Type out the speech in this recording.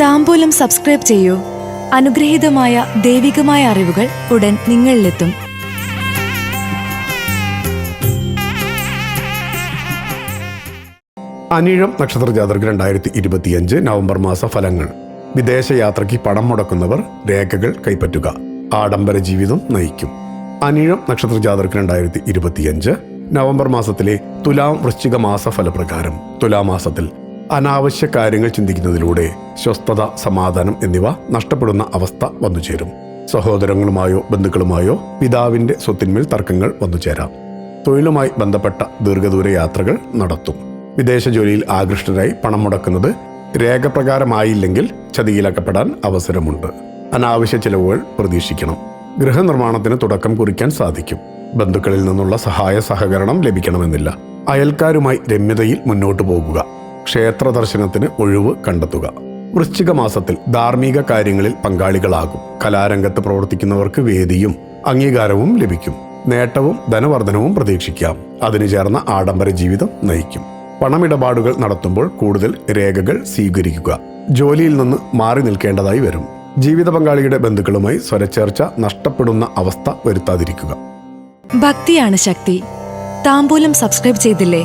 താമ്പൂലം subscribe ചെയ്യൂ. അനുഗ്രഹീതമായ ദൈവികമായ അറിവുകൾ ഉടൻ നിങ്ങളിലെത്തും. അനിഴം നക്ഷത്ര ജാതക രണ്ടായിരത്തി ഇരുപത്തിയഞ്ച് നവംബർ മാസ ഫലങ്ങൾ. വിദേശയാത്രയ്ക്ക് പണം മുടക്കുന്നവർ രേഖകൾ കൈപ്പറ്റുക. ആഡംബര ജീവിതം നയിക്കും. അനിഴം നക്ഷത്ര ജാതക രണ്ടായിരത്തി ഇരുപത്തിയഞ്ച് നവംബർ മാസത്തിലെ തുലാം വൃശ്ചിക മാസ ഫലപ്രകാരം. തുലാമാസത്തിൽ അനാവശ്യ കാര്യങ്ങൾ ചിന്തിക്കുന്നതിലൂടെ സ്വസ്ഥത സമാധാനം എന്നിവ നഷ്ടപ്പെടുന്ന അവസ്ഥ വന്നു ചേരും. സഹോദരങ്ങളുമായോ ബന്ധുക്കളുമായോ പിതാവിന്റെ സ്വത്തിന്മേൽ തർക്കങ്ങൾ വന്നു ചേരാം. തൊഴിലുമായി ബന്ധപ്പെട്ട ദീർഘദൂര യാത്രകൾ നടത്തും. വിദേശ ജോലിയിൽ ആകൃഷ്ടരായി പണം മുടക്കുന്നത് രേഖപ്രകാരമായില്ലെങ്കിൽ ചതിയിലക്കപ്പെടാൻ അവസരമുണ്ട്. അനാവശ്യ ചിലവുകൾ പ്രതീക്ഷിക്കണം. ഗൃഹനിർമ്മാണത്തിന് തുടക്കം കുറിക്കാൻ സാധിക്കും. ബന്ധുക്കളിൽ നിന്നുള്ള സഹായ സഹകരണം ലഭിക്കണമെന്നില്ല. അയൽക്കാരുമായി രമ്യതയിൽ മുന്നോട്ടു പോകുക. ക്ഷേത്ര ദർശനത്തിന് ഒഴിവ് കണ്ടെത്തുക. വൃശ്ചിക മാസത്തിൽ ധാർമ്മിക കാര്യങ്ങളിൽ പങ്കാളികളാകും. കലാരംഗത്ത് പ്രവർത്തിക്കുന്നവർക്ക് വേദിയും അംഗീകാരവും ലഭിക്കും. നേട്ടവും ധനവർദ്ധനവും പ്രതീക്ഷിക്കാം. അതിനു ചേർന്ന ആഡംബര ജീവിതം നയിക്കും. പണമിടപാടുകൾ നടത്തുമ്പോൾ കൂടുതൽ രേഖകൾ സ്വീകരിക്കുക. ജോലിയിൽ നിന്ന് മാറി നിൽക്കേണ്ടതായി വരും. ജീവിത പങ്കാളിയുടെ ബന്ധുക്കളുമായി സ്വരച്ചേർച്ച നഷ്ടപ്പെടുന്ന അവസ്ഥ വരുത്താതിരിക്കുക. ഭക്തിയാണ് ശക്തി. താമ്പൂലം സബ്സ്ക്രൈബ് ചെയ്തില്ലേ?